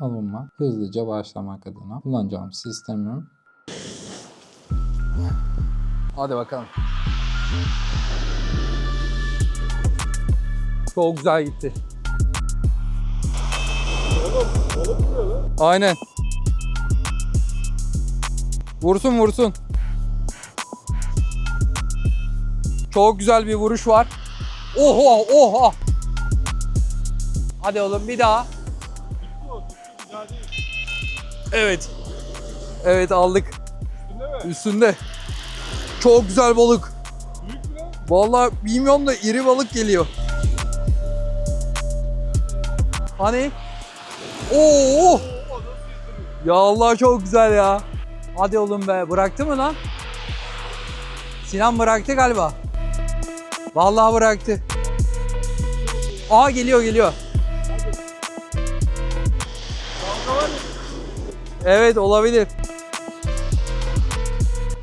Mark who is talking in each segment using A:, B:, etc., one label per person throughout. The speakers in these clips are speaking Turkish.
A: alınma, hızlıca başlamak adına kullanacağım sistemim. Hadi bakalım. Çok güzel gitti. Aynen. Vursun vursun. Çok güzel bir vuruş var. Oha oha. Hadi oğlum bir daha. Evet. Evet aldık. Üstünde. Çok güzel balık. Vallahi bilmiyorum da iri balık geliyor. Hani? Oo! Ya Allah çok güzel ya. Hadi oğlum be. Bıraktı mı lan? Sinan bıraktı galiba. Vallahi bıraktı. Aa geliyor geliyor. Evet olabilir.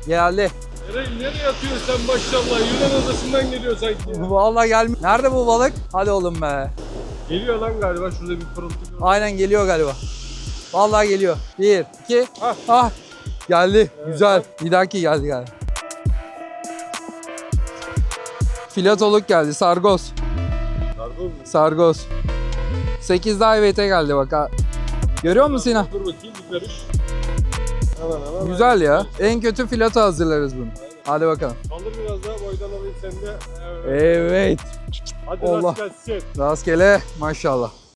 A: Geldi.
B: Nereye, nereye atıyorsun sen maşallah? Yunan adasından geliyor sanki. ya.
A: Vallahi gelmiş. Nerede bu balık? Hadi oğlum be.
B: Geliyor lan galiba şurada bir pırıltı. gör.
A: Aynen geliyor galiba. Vallahi geliyor. Bir, iki,
B: Ah.
A: ah. Geldi. Güzel. Bir dahaki geldi geldi. Filatoluk geldi. Sargos.
B: Pardon mu?
A: Sargos. 8 daha evete geldi bak. ha. Görüyor musun Sinan?
B: Dur bakayım bir karış. Hemen hemen.
A: Güzel ya. En kötü filato hazırlarız bunu. Hadi bakalım.
B: Kaldır biraz daha boydan alayım seni de. Evet.
A: Evet.
B: Hadi
A: Allah.
B: rast gelsin.
A: Rastgele maşallah.